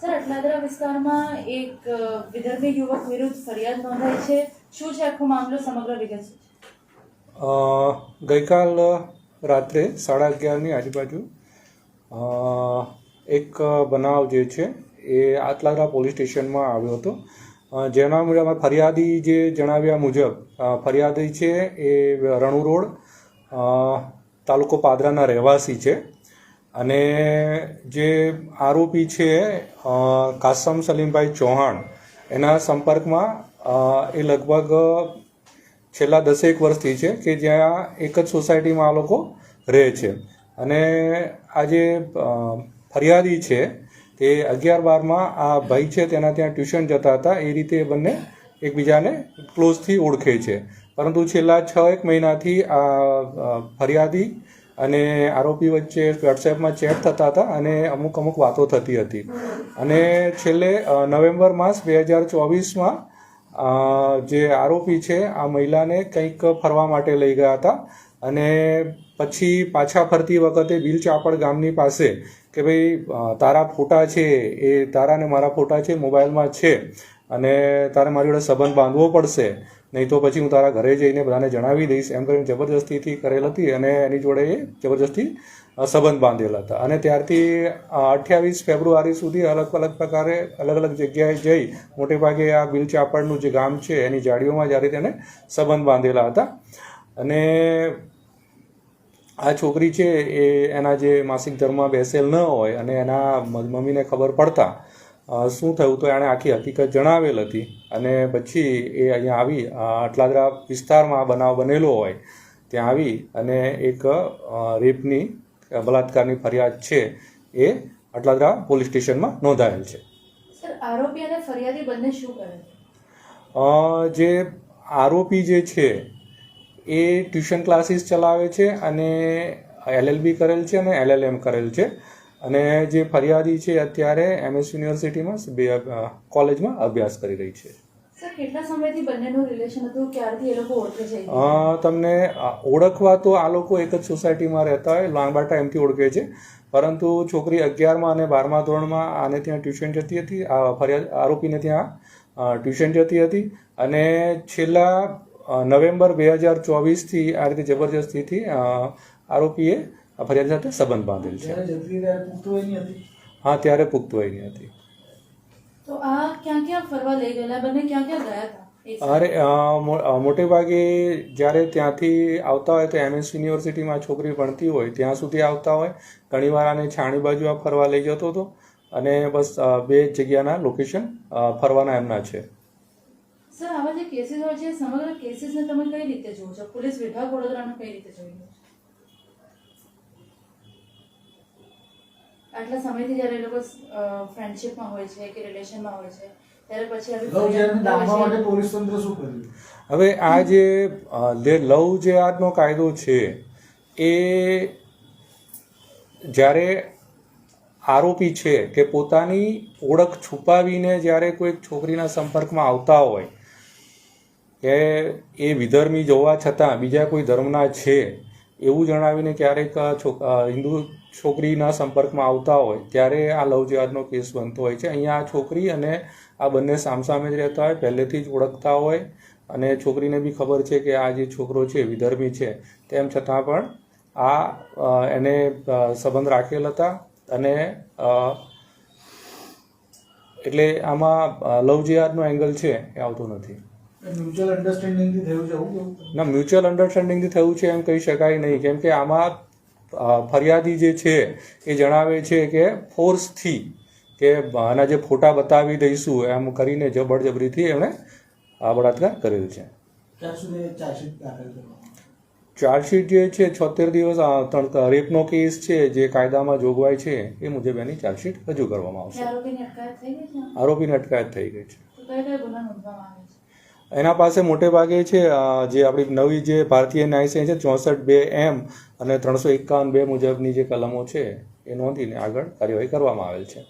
Sir, Atladara વિસ્તારમાં એક વિદર્ભી યુવક વિરુદ્ધ ફરિયાદ નોંધાઈ છે. શું છે આખો મામલો સમગ્ર વિગત? ગઈકાલ રાત્રે સાડા અગિયારની આજુબાજુ એક બનાવ જે છે એ આટલાદરા પોલીસ સ્ટેશનમાં આવ્યો હતો. જેના મુજબ ફરિયાદી જે જણાવ્યા મુજબ ફરિયાદી છે એ રણુ રોડ તાલુકો પાદરાના રહેવાસી છે. અને જે આરોપી છે કાસમ સલીમભાઈ ચૌહાણ, એના સંપર્કમાં એ લગભગ છેલ્લા દસેક વર્ષથી છે કે જ્યાં એક જ સોસાયટીમાં આ લોકો રહે છે. અને આ જે ફરિયાદી છે તે અગિયાર બારમાં આ ભાઈ છે તેના ત્યાં ટ્યુશન જતા હતા. એ રીતે બંને એકબીજાને ક્લોઝથી ઓળખે છે. પરંતુ છેલ્લા છ એક મહિનાથી આ ફરિયાદી અને આરોપી વચ્ચે વોટ્સએપમાં ચેટ થતા હતા અને અમુક અમુક વાતો થતી હતી. અને છેલ્લે નવેમ્બર માસ બે હજાર ચોવીસમાં જે આરોપી છે, આ મહિલાને કંઈક ફરવા માટે લઈ ગયા હતા અને પછી પાછા ફરતી વખતે બિલચાપડ ગામની પાસે કે ભાઈ તારા ફોટા છે, એ તારા ને મારા ફોટા છે, મોબાઈલમાં છે અને તારે મારી જોડે સંબંધ બાંધવો પડશે. નહીં તો પછી હું તારા ઘરે જઈને બધાને જણાવી દઈશ. એમ કરીને જબરજસ્તીથી કરેલ હતી અને એની જોડે એ જબરજસ્તી સંબંધ બાંધેલા હતા. અને ત્યારથી અઠ્યાવીસ ફેબ્રુઆરી સુધી અલગ અલગ પ્રકારે અલગ અલગ જગ્યાએ જઈ મોટે ભાગે આ બિલચાપડનું જે ગામ છે એની જાડીઓમાં જ્યારે તેને સંબંધ બાંધેલા હતા. અને આ છોકરી છે એ એના જે માસિક ધર્મમાં બેસેલ ન હોય અને એના મમ્મીને ખબર પડતા શું થયું તો એણે આખી હકીકત જણાવેલ હતી અને પછી એ અહીંયા આવી અટલાદરા વિસ્તારમાં આ બનાવ બનેલો હોય ત્યાં આવી અને એક રેપની અ, બલાત્કારની ફરિયાદ છે એ અટલાદરા પોલીસ સ્ટેશનમાં નોંધાયેલ છે. આરોપી અને ફરિયાદી બંને શું કરે જે આરોપી જે છે એ ટ્યુશન ક્લાસીસ ચલાવે છે અને એલએલબી કરેલ છે અને એલએલએમ કરેલ છે. અને જે ફરિયાદી છે અત્યારે એમએસ યુનિવર્સિટીમાં બે- કોલેજમાં અભ્યાસ કરી રહી છે. તમને ઓળખવા તો આ લોકો એક જ સોસાયટીમાં રહેતા હોય લાંબા ટાઈમથી ઓળખે છે. પરંતુ છોકરી અગિયારમાં અને બારમા ધોરણમાં આને ત્યાં ટ્યુશન જતી હતી આ ફરિયાદ આરોપીને ત્યાં ટ્યુશન જતી હતી. અને છેલ્લા નવેમ્બર બે હજાર ચોવીસથી આ રીતે જબરજસ્તીથી આરોપીએ આ ફરિયાદ સાથે સંબંધ બાંધેલ છે. હા ત્યારે પુખ્ત વયની હતી. તો આ ક્યાં ક્યાં ફરવા લઈ ગયેલા? બંને ક્યાં ક્યાં ગયા હતા? અરે મો- મોટે ભાગે જ્યારે ત્યાંથી આવતા હોય તો એમએસ યુનિવર્સિટીમાં છોકરી ભણતી હોય ત્યાં સુધી આવતા હોય. ઘણીવાર આને છાણી બાજુ આ ફરવા લઈ જતો હતો અને બસ બે જગ્યાના લોકેશન ફરવાના એમના છે. સર આવા જે કેસીસ હોય છે સમગ્ર કેસીસને તમે કઈ રીતે જુઓ છો? પોલીસ વિભાગ વડોદરાનો કઈ રીતે જોઈ રહ્યો છે આટલા સમયથી જ્યારે એ લોકો ફ્રેન્ડશિપમાં હોય છે કે રિલેશનમાં હોય છે હવે આ જે લવ જે આજનો કાયદો છે એ જ્યારે આરોપી છે કે પોતાની ઓળખ છુપાવીને જ્યારે કોઈક છોકરીના સંપર્કમાં આવતા હોય કે એ વિધર્મી જોવા છતાં બીજા કોઈ ધર્મના છે એવું જણાવીને ક્યારેક હિન્દુ છોકરીના સંપર્કમાં આવતા હોય, ત્યારે આ લવ જેહાદનો કેસ બનતો હોય છે. અહીંયા આ છોકરી અને આ બંને સામસામે જ રહેતા હોય, પહેલેથી જ ઓળખતા હોય, અને છોકરીને બી ખબર છે કે આ જે છોકરો છે, વિધર્મી છે. તેમ છતાં પણ આ એને સંબંધ રાખેલ હતા અને એટલે આમાં લવ જેહાદનો એંગલ છે એ આવતો નથી. મ્યુચ્યુઅલ અન્ડરસ્ટેન્ડિંગથી થયું છે એવું ના મ્યુચ્યુઅલ અન્ડરસ્ટેન્ડિંગથી થયું છે એમ કહી શકાય નહીં. કેમ કે આમાં ફરિયાદી જે છે એ જણાવે છે કે ફોર્સથી કે આના જે ફોટા બતાવી દઈશું એમ કરીને જબરજબરીથી એમણે આ બળાત્કાર કરેલ છે. ચાર્જશીટ જે છે છોતેર દિવસ રેપનો કેસ છે જે કાયદામાં જોગવાઈ છે એ મુજબ એની ચાર્જશીટ રજૂ કરવામાં આવશે. આરોપીની અટકાયત થઈ ગઈ છે? એના પાસે મોટે ભાગે છે જે આપણી નવી જે ભારતીય ન્યાયસેન છે, ચોસઠ બે એમ અને ત્રણસો એકાવન બે મુજબની જે કલમો છે, એ નોંધીને આગળ કાર્યવાહી કરવામાં આવેલ છે.